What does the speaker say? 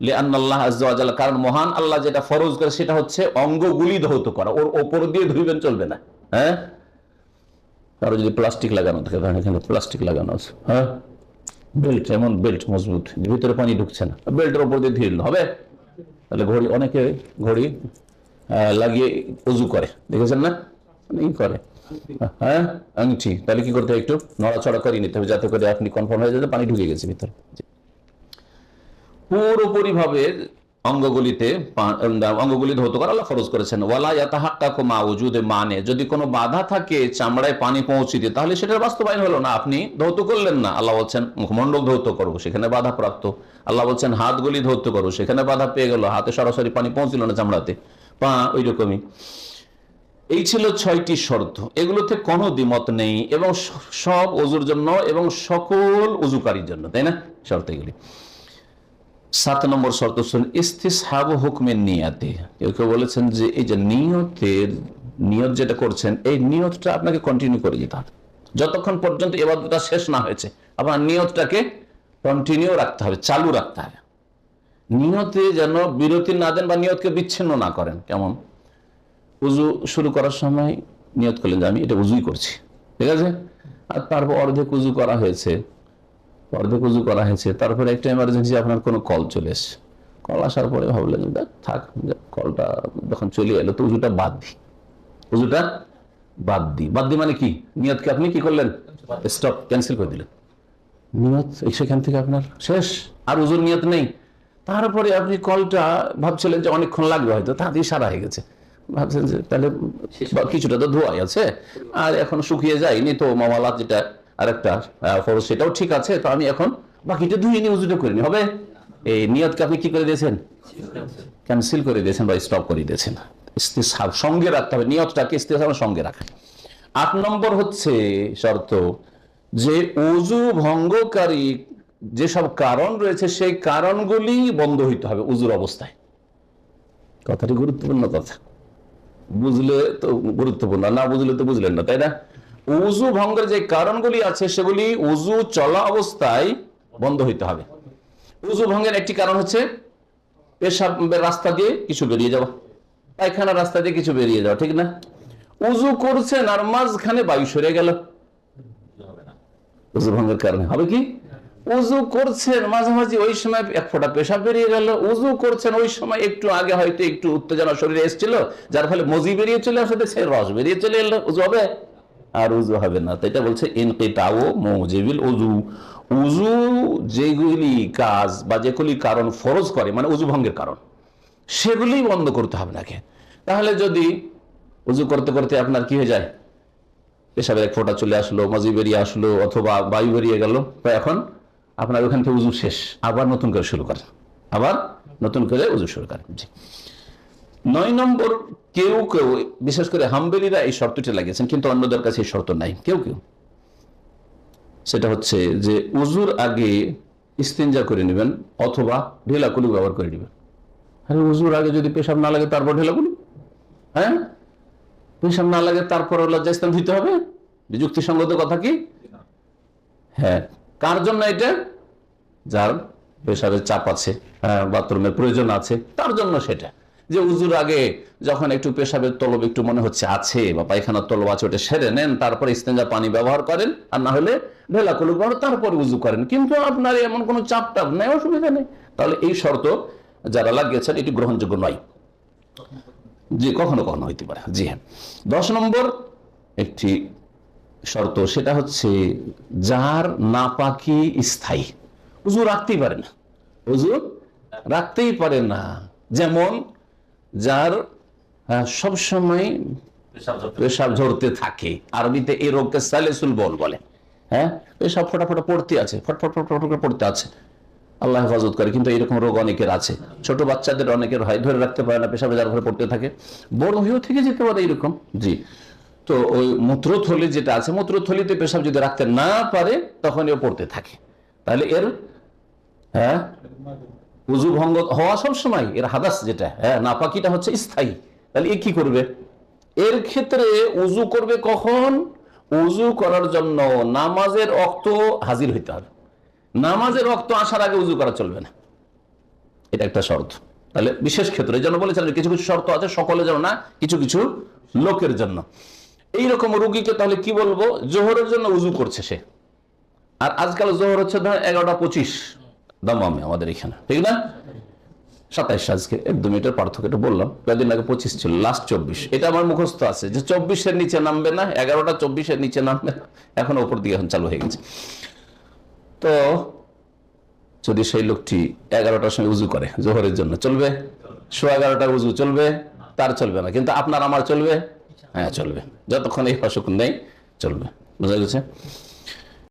আল্লাহ কারণ মহান আল্লাহ যেটা ফরজ করে সেটা হচ্ছে অঙ্গগুলি ধৌত করা। ওর ওপর দিয়ে ধুইবেন চলবে না। হ্যাঁ? কারও যদি প্লাস্টিক লাগানো থাকে এখানে প্লাস্টিক লাগানো আছে হ্যাঁ? বেল্ট, এমন বেল্ট মজবুত, ভিতরে পানি ঢুকছে না। বেল্টের ওপর দিয়ে ধুইল হবে? তাহলে ঘড়ি, অনেকে ঘড়ি লাগিয়ে উজু করে, দেখেছেন না? অনেকেই করে। হ্যাঁ? আংটি, তাহলে কি করতে হবে একটু? নড়াচড়া করিয়ে নিতে হবে, যাতে করে আপনি কনফার্ম হয়ে যাতে পানি ঢুকে গেছে ভিতরে। জি। পুরোপুরি ভাবে অঙ্গগুলিতে অঙ্গগুলি ধৌত করা আল্লাহ ফরজ করেছেন। ওয়ালা ইয়াতাহাক্কাকু মা উজুদে মানে। যদি কোনো বাধা থাকে, চামড়ায় পানি পৌঁছিতে তাহলে সেটার বাস্তবায়ন হলো না। আপনি ধৌত করলেন না। আল্লাহ বলছেন, মুখমণ্ডল ধৌত করব সেখানে বাধা প্রাপ্ত। আল্লাহ বলছেন, হাতগুলি ধৌত করব সেখানে বাধা পেয়ে গেল। হাতে সরাসরি পানি পৌঁছিল না চামড়াতে। পা ওই রকমই এই ছিল ছয়টি শর্ত। এগুলোতে কোনো দ্বিমত নেই এবং সব অজুর জন্য এবং সকল উজুকারীর জন্য, তাই না? শর্ত এগুলি। সাত নম্বর শর্ত শুন ইস্তিসহাব হুকমের নিয়াতে। কেউ কেউ বলেছেন যে এই যে নিয়তের, নিয়ত যেটা করছেন, এই নিয়তটা আপনাকে কন্টিনিউ করে যেতে হবে। যতক্ষণ পর্যন্ত এবাদতটা শেষ না হয়েছে, আপনার নিয়তটাকে কন্টিনিউ রাখতে হবে, চালু রাখতে হবে। নিয়তে যেন বিরতি না দেন বা নিয়তকে বিচ্ছিন্ন না করেন। কেমন? উজু শুরু করার সময় নিয়ত করলেন যে আমি এটা উজুই করছি। ঠিক আছে? আর তারপর অর্ধেক উজু করা হয়েছে। অর্ধেক উজু করা হয়েছে। তারপরে একটা এমার্জেন্সি আপনার কোনো কল চলে এসছে কল আসার পরে ভাবলেন দেখ, থাক কলটা যখন চলে এলো তো উজুটা বাদ দিই উজুটা বাদ দিই বাদ দিই মানে কি? নিয়তকে আপনি কি করলেন? স্টপ ক্যান্সেল করে দিলেন। নিয়ত এই সেখান থেকে আপনার শেষ। আর উজুর নিয়ত নেই। তারপরে আপনি কলটা ভাবছিলেন যে অনেকক্ষণ লাগবে হয়তো তাড়াতাড়ি সারা হয়ে গেছে। ভাবছেন যে তাহলে কিছুটা তো ধোয়াই আছে। আর এখন শুকিয়ে যায়নি তো মামালাত যেটা আরেকটা ফরজ, সেটাও ঠিক আছে, তো আমি এখন বাকিটা ধুয়ে নিয়ে উজুটা করে নি হবে? এই নিয়তকে আপনি কি করে দিয়েছেন? ক্যান্সেল করে দিয়েছেন বা স্টপ করে দিয়েছেন। ইস্তিসাব সঙ্গে রাখতে হবে, নিয়তটাকে ইস্তিসাব সঙ্গে রাখা আট নম্বর হচ্ছে শর্ত, যে উজু ভঙ্গকারী যেসব কারণ রয়েছে, সেই কারণগুলি বন্ধ হইতে হবে উজুর অবস্থায়। কথাটি গুরুত্বপূর্ণ কথা। বুঝলে তো গুরুত্বপূর্ণ, না বুঝলে তো বুঝলেন না, তাই না? উজু ভঙ্গের যে কারণগুলি আছে, সেগুলি উজু চলা অবস্থায় বন্ধ হইতে হবে। উজু ভঙ্গের একটি কারণ হচ্ছে পেশাবের রাস্তা দিয়ে কিছু বেরিয়ে যাওয়া পায়খানা রাস্তা দিয়ে কিছু বেরিয়ে যাওয়া, ঠিক না? উজু করছেন আর মাঝখানে বায়ু সরে গেল। উজু ভঙ্গের কারণে হবে কি? উজু করছেন মাঝামাঝি ওই সময় এক ফোঁটা পেশাব বেরিয়ে গেল, উজু করছেন ওই সময় একটু আগে হয়তো একটু উত্তেজনা শরীরে এসেছিল, যার ফলে মজি বেরিয়ে চলে আসে, সে রস বেরিয়ে চলে এলো, উজু হবে। আর উজু হবে না। তো এটা বলছে ইনকিতাও মৌজিবিল উজু। উজু যেগুলি কাজ বা যেগুলি কারণ ফরজ করে মানে উজু ভঙ্গের কারণ সেগুলি বন্ধ করতে হবে নাকি? তাহলে যদি উজু করতে করতে আপনার কি হয়ে যায়? পেশাবের এক ফোঁটা চলে আসলো মজি বেরিয়ে আসলো, অথবা বায়ু বেরিয়ে গেল, তো এখন আপনার ওখান থেকে উজু শেষ, আবার নতুন করে শুরু করেন। আবার নতুন করে উজু শুরু করেন। জি। নয় নম্বর কেউ কেউ বিশেষ করে হাম্বেলিরা এই শর্তটি লাগিয়েছেন কিন্তু অন্যদের কাছে এই শর্ত নাই কেউ কেউ। সেটা হচ্ছে যে উজুর আগে ইস্তেঞ্জা করে নেবেন অথবা ঢেলাকুলি ব্যবহার করে নেবেন। আরে উজুর আগে যদি পেশাব না লাগে তারপর ঢেলাকুলি হ্যাঁ? পেশাব না লাগে তারপর লজ্জাস্থান দিতে হবে? যুক্তিসঙ্গত কথা কি? হ্যাঁ। কার জন্য এটা? যার পেশাবের চাপ আছে হ্যাঁ, বাথরুমের প্রয়োজন আছে তার জন্য সেটা। যে উজুর আগে যখন একটু পেশাবের তলব একটু মনে হচ্ছে, আছে, বা পায়খানার তলব আছে, ওটা সেরে নেন, তারপরে ইস্তেঞ্জা পানি ব্যবহার করেন, আর না হলে ঢেলা কুলুক ব্যবহার তারপরে উজু করেন। কিন্তু আপনার এমন কোনো চাপ টাপ নেই, অসুবিধা নেই। তাহলে এই শর্ত যারা লাগিয়েছেন, এটি গ্রহণযোগ্য নয়। জি, কখনো কখনো হইতে পারে। জি হ্যাঁ। দশ নম্বর একটি শর্ত, সেটা হচ্ছে যার নাপাকি স্থায়ী। উজু রাখতেই পারে না। উজু রাখতেই পারে না। যেমন যার সব সময় পেশাব ঝরতে থাকে। আরবিতে এই রোগকে সালেসুল বল বলে। হ্যাঁ? পেশাব ফোটা ফোটা পড়তে আছে ফটফট ফটফট করে পড়তে আছে। আল্লাহ হেফাজত করে কিন্তু এরকম রোগ অনেকের আছে। ছোট বাচ্চাদের অনেকের হয় ধরে রাখতে পারে না পেশাবে যার ঘরে পড়তে থাকে। বড় হয়েও থেকে যেতে পারে এরকম জি। তো ওই মূত্রথলি যেটা আছে মূত্রথলিতে পেশাব যদি রাখতে না পারে তখন এও পড়তে থাকে। তাহলে এর হ্যাঁ? উজু ভঙ্গ হওয়া সব সময়, এর হাদাস যেটা হ্যাঁ নাপাকিটা হচ্ছে স্থায়ী। তাহলে এ কি করবে? এর ক্ষেত্রে উজু করবে কখন? উজু করার জন্য নামাজের অক্ত হাজির হইতে হবে। নামাজের রক্ত আসার আগে উজু করা চলবে না। এটা একটা শর্ত। তাহলে বিশেষ ক্ষেত্রে এই জন্য বলেছিলাম যে কিছু কিছু শর্ত আছে সকলের জন্য না, কিছু কিছু লোকের জন্য। এইরকম রুগীকে তাহলে কি বলব? জোহরের জন্য উজু করছে সে। আর আজকাল জোহর হচ্ছে ধর এগারোটা পঁচিশ। দমামে আমাদের এখানে, ঠিক না? সাতাইশ আজকে এক দু মিনিটের পার্থক্য এটা বললাম। কয়েকদিন আগে পঁচিশ ছিল লাস্ট চব্বিশ। এটা আমার মুখস্থ আছে যে চব্বিশের নিচে নামবে না, এগারোটা চব্বিশের নিচে নামবে না। এখন ওপর দিকে এখন চালু হয়ে গেছে। তো যদি সেই লোকটি এগারোটার সময় উজু করে, জোহরের জন্য, চলবে? শো এগারোটার উজু চলবে? তার চলবে না। কিন্তু আপনার, আমার চলবে? হ্যাঁ চলবে। যতক্ষণ এই অসুখ নেই, চলবে। বুঝা গেছে?